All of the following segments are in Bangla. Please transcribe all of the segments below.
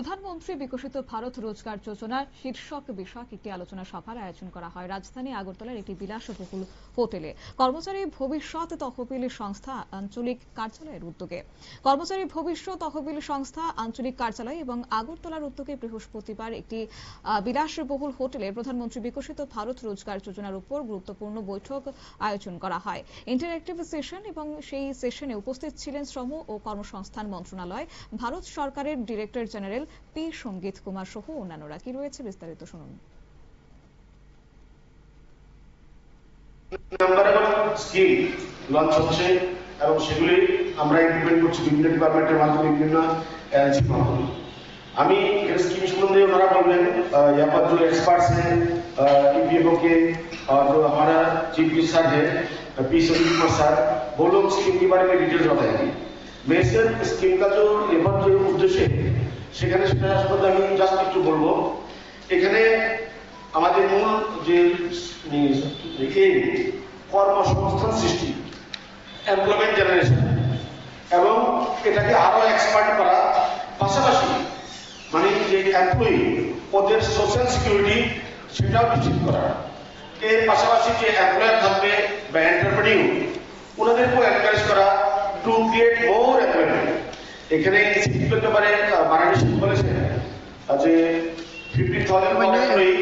প্রধানমন্ত্রী বিকশিত ভারত রোজগার যোজনার শীর্ষক বিষয়ক একটি আলোচনা সভার আয়োজন করা হয় রাজধানী আগরতলার একটি বিলাসবহুল হোটেলে। কর্মচারী ভবিষ্যৎ তহবিল সংস্থা আঞ্চলিক কার্যালয়ের উদ্যোগে। কর্মচারী ভবিষ্যৎ তহবিল সংস্থা আঞ্চলিক কার্যালয় এবং আগরতলার উদ্যোগে বৃহস্পতিবার একটি বিলাসবহুল হোটেলে প্রধানমন্ত্রী বিকশিত ভারত রোজগার যোজনার উপর গুরুত্বপূর্ণ বৈঠক আয়োজন করা হয়। ইন্টারেক্টিভ সেশন এবং সেই সেশনে উপস্থিত ছিলেন শ্রম ও কর্মসংস্থান মন্ত্রণালয়, ভারত সরকারের ডিরেক্টর জেনারেল পি সঙ্গীত কুমার সহ অন্যান্যরা কি রয়েছে বিস্তারিত শুনুন নাম্বার এবং স্কিম লঞ্চ হচ্ছে এবং সেগুলি আমরা ইমপ্লিমেন্ট করছি বিভিন্ন ডিপার্টমেন্টের মাধ্যমে বিভিন্ন एजेंसी माध्यम আমি এর स्कीम সম্বন্ধে ওনারা বলবেন अ, यहाँ पर जो एक्सपर्ट्स हैं ईपीएफओ के और जो हमारा चीफ मिनिस्टर है पी संदीप प्रसाद वो लोग स्कीम के बारे में डिटेल्स बताएंगे मैं सिर्फ स्कीम का जो এবার যে উদ্দেশ্য সেখানে সেটা আমি জাস্ট একটু বলব। এখানে আমাদের মূল যে কর্মসংস্থান সৃষ্টি এমপ্লয়মেন্ট জেনারেশন এবং এটাকে আরও এক্সপার্ট করা। পাশাপাশি মানে যে এমপ্লয়ি ওদের সোশ্যাল সিকিউরিটি সেটাও নিশ্চিত করা। এর পাশাপাশি যে এমপ্লয়ার থাকবে বা এন্টারপ্রেনিউ এখানে ইনস্টিটিউটের ব্যাপারে বানানি সিং বলেছেন যে ফিফটি থাউজেন্ড এমপ্লয়ি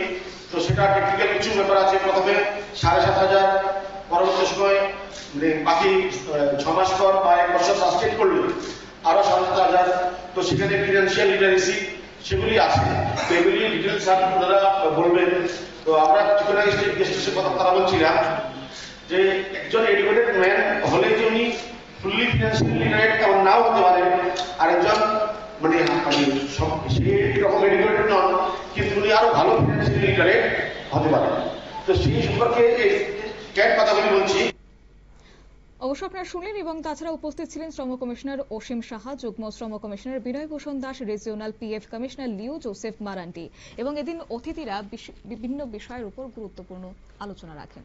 তো সেটা টেকনিক্যাল কিছু ব্যাপার আছে প্রথমে সাড়ে সাত হাজার পরবর্তী সময় মানে বাকি ছ মাস পর বা এক বছর সাস্টেন করলে আরও সাড়ে সাত হাজার। তো সেখানে ফিনান্সিয়াল লিটারেসি সেগুলি আছে। তো এগুলি ডিটেলস আপনারা বলবেন। তো আমরা কিছুক্ষণ আগে স্টেট গেস্টের কথা কথা বলছিলাম যে একজন এডুকেটেড ম্যান হলে যে উনি নাও হতে পারেন আরেকজন মানে মানে সব নন, কিন্তু উনি আরও ভালো হতে পারেন। তো সেই সম্পর্কে এই ক্যাট কথাগুলি বলছি। অবশ্য আপনারা শুনলেন এবং তাছাড়া উপস্থিত ছিলেন শ্রম কমিশনার অসীম সাহা, যুগ্ম শ্রম commissioner Binoy Bhushan Das regional PF commissioner Leo Joseph Marandi এবং এদিন অতিথিরা বিভিন্ন বিষয়ের উপর গুরুত্বপূর্ণ আলোচনা রাখেন।